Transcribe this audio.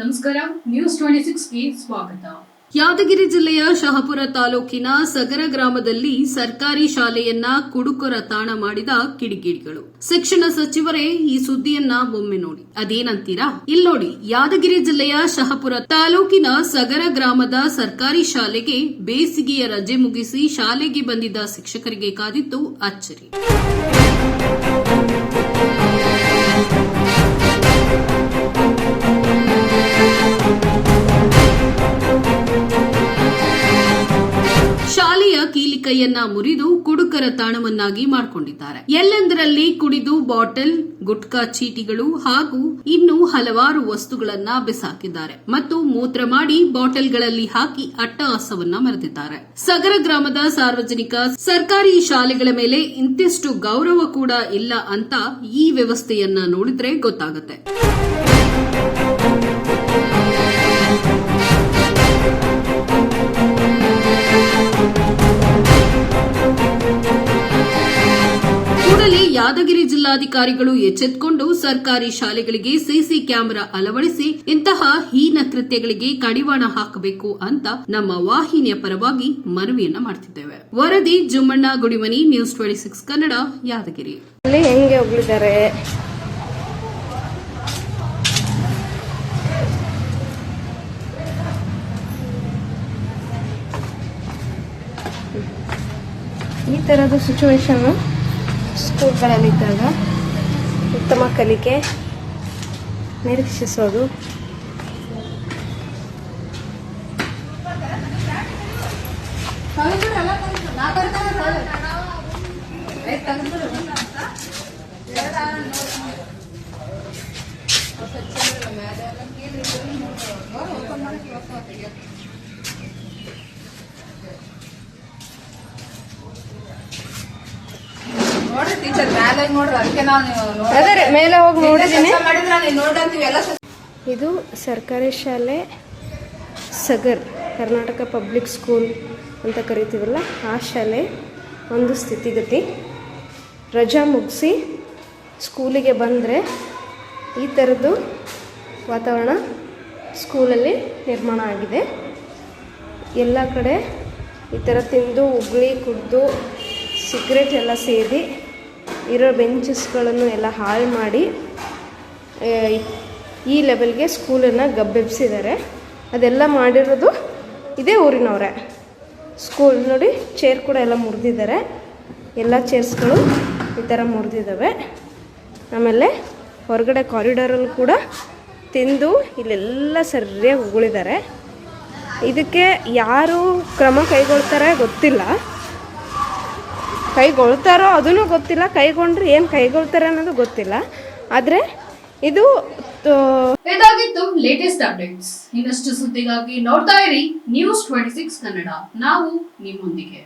ನಮಸ್ಕಾರ news twenty ಸಿಕ್ಸ್ಗೆ ಸ್ವಾಗತ. ಯಾದಗಿರಿ ಜಿಲ್ಲೆಯ ಶಹಪುರ ತಾಲೂಕಿನ ಸಗರ ಗ್ರಾಮದಲ್ಲಿ ಸರ್ಕಾರಿ ಶಾಲೆಯನ್ನ ಕುಡುಕರ ತಾಣ ಮಾಡಿದ ಕಿಡಿಗೇಡಿಗಳು. ಶಿಕ್ಷಣ ಸಚಿವರೇ, ಈ ಸುದ್ದಿಯನ್ನ ಒಮ್ಮೆ ನೋಡಿ. ಅದೇನಂತೀರಾ? ಇಲ್ನೋಡಿ ಯಾದಗಿರಿ ಜಿಲ್ಲೆಯ ಶಹಪುರ ತಾಲೂಕಿನ ಸಗರ ಗ್ರಾಮದ ಸರ್ಕಾರಿ ಶಾಲೆಗೆ ಬೇಸಿಗೆಯ ರಜೆ ಮುಗಿಸಿ ಶಾಲೆಗೆ ಬಂದಿದ್ದ ಶಿಕ್ಷಕರಿಗೆ ಕಾದಿತ್ತು ಅಚ್ಚರಿ. ಕೀಲಿಕೈಯನ್ನ ಮುರಿದು ಕುಡುಕರ ತಾಣವನ್ನಾಗಿ ಮಾಡಿಕೊಂಡಿದ್ದಾರೆ. ಎಲ್ಲೆಂದರಲ್ಲಿ ಕುಡಿದು ಬಾಟಲ್, ಗುಟ್ಕಾ ಚೀಟಿಗಳು ಹಾಗೂ ಇನ್ನು ಹಲವಾರು ವಸ್ತುಗಳನ್ನ ಬಿಸಾಕಿದ್ದಾರೆ ಮತ್ತು ಮೂತ್ರ ಮಾಡಿ ಬಾಟಲ್ಗಳಲ್ಲಿ ಹಾಕಿ ಅಟ್ಟಹಾಸವನ್ನ ಮರೆತಿದ್ದಾರೆ. ಸಗರ ಗ್ರಾಮದ ಸಾರ್ವಜನಿಕ ಸರ್ಕಾರಿ ಶಾಲೆಗಳ ಮೇಲೆ ಇಂತಿಷ್ಟು ಗೌರವ ಕೂಡ ಇಲ್ಲ ಅಂತ ಈ ವ್ಯವಸ್ಥೆಯನ್ನ ನೋಡಿದ್ರೆ ಗೊತ್ತಾಗುತ್ತೆ. ಯಾದಗಿರಿ ಜಿಲ್ಲಾಧಿಕಾರಿಗಳು ಎಚ್ಚೆತ್ತುಕೊಂಡು ಸರ್ಕಾರಿ ಶಾಲೆಗಳಿಗೆ ಸಿಸಿ ಕ್ಯಾಮೆರಾ ಅಳವಡಿಸಿ ಇಂತಹ ಹೀನ ಕೃತ್ಯಗಳಿಗೆ ಕಡಿವಾಣ ಹಾಕಬೇಕು ಅಂತ ನಮ್ಮ ವಾಹಿನಿಯ ಪರವಾಗಿ ಮನವಿಯನ್ನ ಮಾಡ್ತಿದ್ದೇವೆ. ವರದಿ Jummanna Gudimani news twenty six Kannada, Yadgir. ಹೆಂಗೆ ಈ ಥರದ ಸಿಚುವೇಶನ್ನು ಸ್ಕೂಲ್ಗಳಲ್ಲಿದ್ದಾಗ ಉತ್ತಮ ಕಲಿಕೆ ನಿರೀಕ್ಷಿಸೋದು. ನೋಡ್ರಿ ಟೀಚರ್ ಮ್ಯಾಲೆ ನೋಡ್ರಿ ಅದಕ್ಕೆ ನಾವು ಅದೇ ಮೇಲೆ ಹೋಗಿ ನೋಡಿದೀನಿ ಮಾಡಿದ್ರ ನೀವು ನೋಡಂತೀವಿ ಎಲ್ಲ ಇದು ಸರ್ಕಾರಿ ಶಾಲೆ ಸಗರ್ ಕರ್ನಾಟಕ ಪಬ್ಲಿಕ್ ಸ್ಕೂಲ್ ಅಂತ ಕರಿತೀವಲ್ಲ ಆ ಶಾಲೆ ಒಂದು ಸ್ಥಿತಿಗತಿ. ರಜಾ ಮುಗಿಸಿ ಸ್ಕೂಲಿಗೆ ಬಂದರೆ ಈ ಥರದ್ದು ವಾತಾವರಣ ಸ್ಕೂಲಲ್ಲಿ ನಿರ್ಮಾಣ ಆಗಿದೆ. ಎಲ್ಲ ಕಡೆ ಈ ಥರ ತಿಂದು ಉಗುಳಿ ಕುಡಿದು ಸಿಗ್ರೆಟ್ ಎಲ್ಲ ಸೇದಿ ಇರೋ ಬೆಂಚಸ್ಗಳನ್ನು ಎಲ್ಲ ಹಾಳು ಮಾಡಿ ಈ ಲೆವೆಲ್ಗೆ ಸ್ಕೂಲನ್ನು ಗಬ್ಬೆಬ್ಸಿದ್ದಾರೆ. ಅದೆಲ್ಲ ಮಾಡಿರೋದು ಇದೇ ಊರಿನವರೇ. ಸ್ಕೂಲ್ ನೋಡಿ ಚೇರ್ ಕೂಡ ಎಲ್ಲ ಮುರಿದಿದ್ದಾರೆ. ಎಲ್ಲ ಚೇರ್ಸ್ಗಳು ಈ ಥರ ಮುರಿದಿದ್ದಾವೆ. ಆಮೇಲೆ ಹೊರಗಡೆ ಕಾರಿಡಾರಲ್ಲೂ ಕೂಡ ತಿಂದು ಇಲ್ಲೆಲ್ಲ ಸರಿಯಾಗಿ ಉಗುಳಿದ್ದಾರೆ. ಇದಕ್ಕೆ ಯಾರು ಕ್ರಮ ಕೈಗೊಳ್ತಾರೆ ಗೊತ್ತಿಲ್ಲ. ಕೈಗೊಳ್ತಾರೋ ಅದೂ ಗೊತ್ತಿಲ್ಲ. ಕೈಗೊಂಡ್ರೆ ಏನು ಕೈಗೊಳ್ತಾರೆ ಅನ್ನೋದು ಗೊತ್ತಿಲ್ಲ. ಆದರೆ ಇದು ಇದಾಗಿತ್ತು ಲೇಟೆಸ್ಟ್ ಅಪ್ಡೇಟ್ಸ್ ಇನ್ನಷ್ಟು ಸುದ್ದಿಗಾಗಿ ನೋಡ್ತಾ ಇರಿ ನ್ಯೂಸ್ ಟ್ವೆಂಟಿ ಸಿಕ್ಸ್ ಕನ್ನಡ. ನಾವು ನಿಮ್ಮೊಂದಿಗೆ.